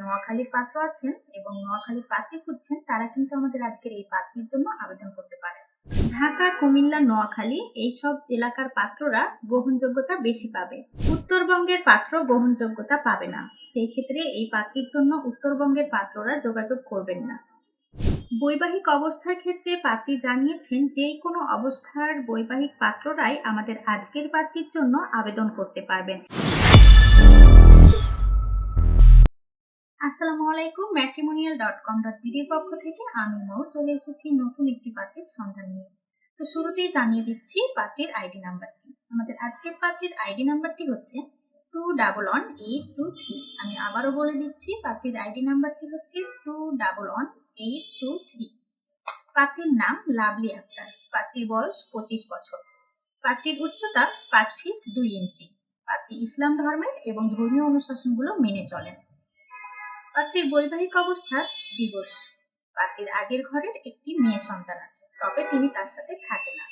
নোয়াখালীর পাত্র আছেন এবং নোয়াখালীর পাত্রী খুঁজছেন, তারা কিন্তু আমাদের আজকের এই পাত্রীর জন্য আবেদন করতে পারেন। ঢাকা, কুমিল্লা, নোয়াখালী এইসব এলাকার পাত্ররা গ্রহণযোগ্যতা বেশি পাবে। উত্তরবঙ্গের পাত্র গ্রহণযোগ্যতা পাবে না। সেই ক্ষেত্রে এই পাত্রীর জন্য উত্তরবঙ্গের পাত্ররা যোগাযোগ করবেন না। বৈবাহিক অবস্থার ক্ষেত্রে পাত্রী জানিয়েছেন যে কোনো অবস্থার বৈবাহিক পাত্ররাই আমাদের আজকের পাত্রীর জন্য আবেদন করতে পারবেন। আসসালামু আলাইকুম ম্যাট্রিমোনিয়াল ডট কম ডট বিডির পক্ষ থেকে আমি মৌ চলে এসেছি নতুন একটি পাত্রের সন্ধান নিয়ে। তো শুরুতেই জানিয়ে দিচ্ছি পাত্রের আইডি নাম্বারটি। আমাদের আজকের পাত্রের আইডি নাম্বারটি হচ্ছে two double one eight two three আমি আবারও বলে দিচ্ছি, পাত্রের আইডি নাম্বারটি হচ্ছে two double one eight two three পাত্রীর নাম লাভলি আক্তার। পাত্রীর বয়স পঁচিশ বছর। পাত্রীর উচ্চতা পাঁচ ফিট দুই ইঞ্চি পাত্রী ইসলাম ধর্মের এবং ধর্মীয় অনুশাসনগুলো মেনে চলেন। পাত্রীর বৈবাহিক অবস্থা দিবস। পাত্রীর আগের ঘরের একটি মেয়ে সন্তান আছে, তবে তিনি তার সাথে থাকে না।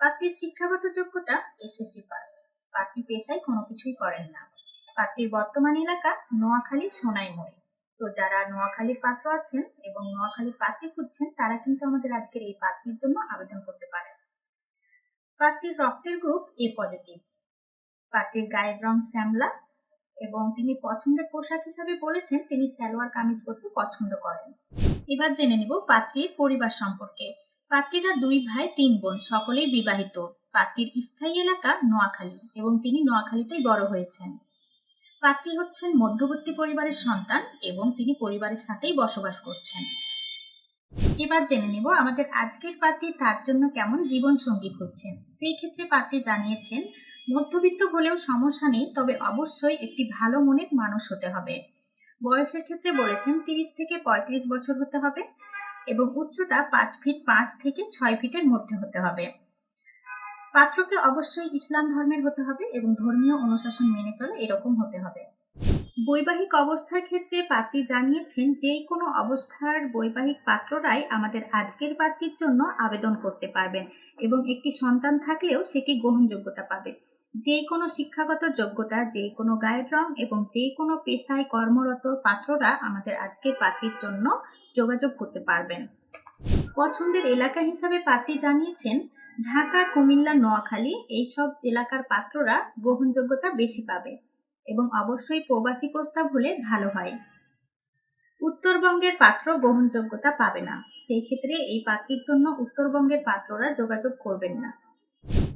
পাত্রীর শিক্ষাগত যোগ্যতা এসএসসি পাস পাত্রী পেশায় কোনো কিছুই করেন না। পাত্রীর বর্তমান এলাকা নোয়াখালী সোনাইমুড়ি। তো যারা নোয়াখালীর পাত্র আছেন এবং নোয়াখালীর পাত্রী খুঁজছেন, তারা কিন্তু আমাদের আজকের এই পাত্রীর জন্য আবেদন করতে পারেন। পাত্রীর রক্তের গ্রুপ এ পজিটিভ পাত্রীর গায়ের রং শ্যামলা এবং তিনি পছন্দের পোশাক হিসাবে বলেছেন তিনি সালোয়ার কামিজ পরতে পছন্দ করেন। এবার জেনে নেব পাত্রীর পরিবার সম্পর্কে। পাত্রীরা দুই ভাই, তিন বোন, সকলেই বিবাহিত। পাত্রীর স্থায়ী এলাকা নোয়াখালী এবং তিনি নোয়াখালীতেই বড় হয়েছেন। পাত্রী হচ্ছেন মধ্যবর্তী পরিবারের সন্তান এবং তিনি পরিবারের সাথেই বসবাস করছেন। এবার জেনে নেব আমাদের আজকের পাত্রী তার জন্য কেমন জীবন সঙ্গী খুঁজছেন। সেই ক্ষেত্রে পাত্রী জানিয়েছেন মধ্যবিত্ত হলেও সমস্যা নেই, তবে অবশ্যই একটি ভালো মনের মানুষ হতে হবে। বয়সের ক্ষেত্রে বলেছেন তিরিশ থেকে পঁয়ত্রিশ বছর হতে হবে এবং উচ্চতা পাঁচ ফিট পাঁচ থেকে ছয় ফিটের মধ্যে হতে হবে। পাত্রকে অবশ্যই ইসলাম ধর্মের হতে হবে এবং ধর্মীয় অনুশাসন মেনে চলে এরকম হতে হবে। বৈবাহিক অবস্থার ক্ষেত্রে পাত্রী জানিয়েছেন যে কোনো অবস্থার বৈবাহিক পাত্ররাই আমাদের আজকের পাত্রীর জন্য আবেদন করতে পারবেন এবং একটি সন্তান থাকলেও সেটি গ্রহণযোগ্যতা পাবে। যে কোনো শিক্ষাগত যোগ্যতা যে কোনো গায়ের রং এবং যে কোনো পেশায় কর্মরত পাত্ররা আমাদের আজকের পাত্রীর জন্য যোগাযোগ করতে পারবেন। পছন্দের এলাকা হিসাবে পাত্রী জানিয়েছেন, ঢাকা, কুমিল্লা, নোয়াখালী এইসব এলাকার পাত্ররা গ্রহণযোগ্যতা বেশি পাবে এবং অবশ্যই প্রবাসী প্রস্তাব হলে ভালো হয়। উত্তরবঙ্গের পাত্র গ্রহণযোগ্যতা পাবে না, সেই ক্ষেত্রে এই পাত্রীর জন্য উত্তরবঙ্গের পাত্ররা যোগাযোগ করবেন না।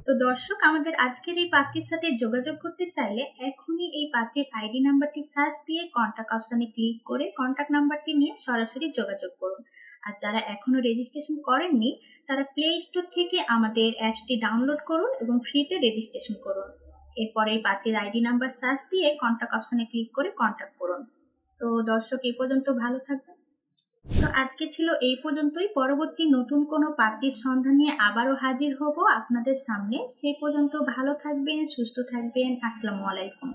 তো দর্শক, আমাদের আজকের এই পাত্রীর সাথে যোগাযোগ করতে চাইলে এখনই এই পাত্রীর আইডি নাম্বারটি সার্চ দিয়ে কন্ট্যাক্ট অপশনে ক্লিক করে কন্ট্যাক্ট নাম্বারটি নিয়ে সরাসরি যোগাযোগ করুন। আর যারা এখনও রেজিস্ট্রেশন করেননি, তারা প্লে স্টোর থেকে আমাদের অ্যাপসটি ডাউনলোড করুন এবং ফ্রিতে রেজিস্ট্রেশন করুন। এরপরে এই পাত্রীর আইডি নাম্বার সার্চ দিয়ে কন্ট্যাক্ট অপশনে ক্লিক করে কন্ট্যাক্ট করুন। তো দর্শক, এই পর্যন্ত ভালো থাকবেন। তো আজকে ছিল এই পর্যন্তই। পরবর্তী নতুন কোনো পার্টির সন্ধান নিয়ে আবারও হাজির হব আপনাদের সামনে। সেই পর্যন্ত ভালো থাকবেন, সুস্থ থাকবেন। আসসালামু আলাইকুম।